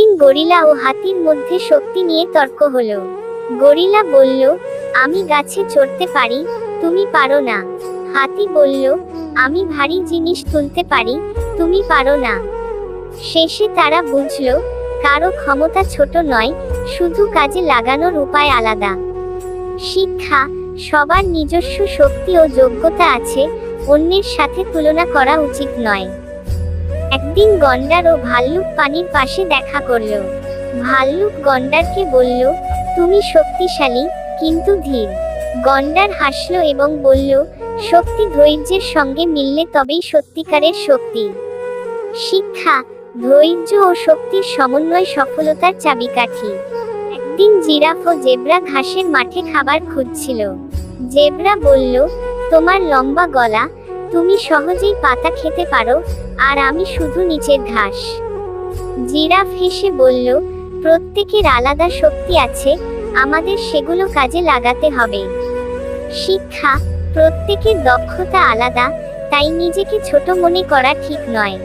একদিন গরিলা ও হাতির মধ্যে শক্তি নিয়ে তর্ক হলো। গরিলা বলল, আমি গাছে চড়তে পারি, তুমি পারো না। হাতি বলল, আমি ভারী জিনিস তুলতে পারি, তুমি পারো না। শেষে তারা বুঝলো, কারও ক্ষমতা ছোট নয়, শুধু কাজে লাগানোর উপায় আলাদা। শিক্ষা, সবার নিজস্ব শক্তি ও যোগ্যতা আছে, অন্যের সাথে তুলনা করা উচিত নয়। একদিন গন্ডার ও ভাল্লুক পানির পাশে দেখা করল। ভাল্লুক গন্ডারকে বলল, তুমি শক্তিশালী, কিন্তু ধীর। গন্ডার হাসল এবং বলল, শক্তি ধৈর্যের সঙ্গে মিললে তবেই সত্যিকারের শক্তি। শিক্ষা, ধৈর্য ও শক্তির সমন্বয় সফলতার চাবিকাঠি। একদিন জিরাফ ও জেব্রা ঘাসের মাঠে খাবার খুঁজছিল। জেব্রা বলল, তোমার লম্বা গলা তুমি সহজেই পাতা খেতে পারো, আর আমি শুধু নিচের ঘাস। জিরাফ হেসে বলল, প্রত্যেকের আলাদা শক্তি আছে, আমাদের সেগুলো কাজে লাগাতে হবে। শিক্ষা, প্রত্যেকের দক্ষতা আলাদা, তাই নিজেকে ছোট মনে করা ঠিক নয়।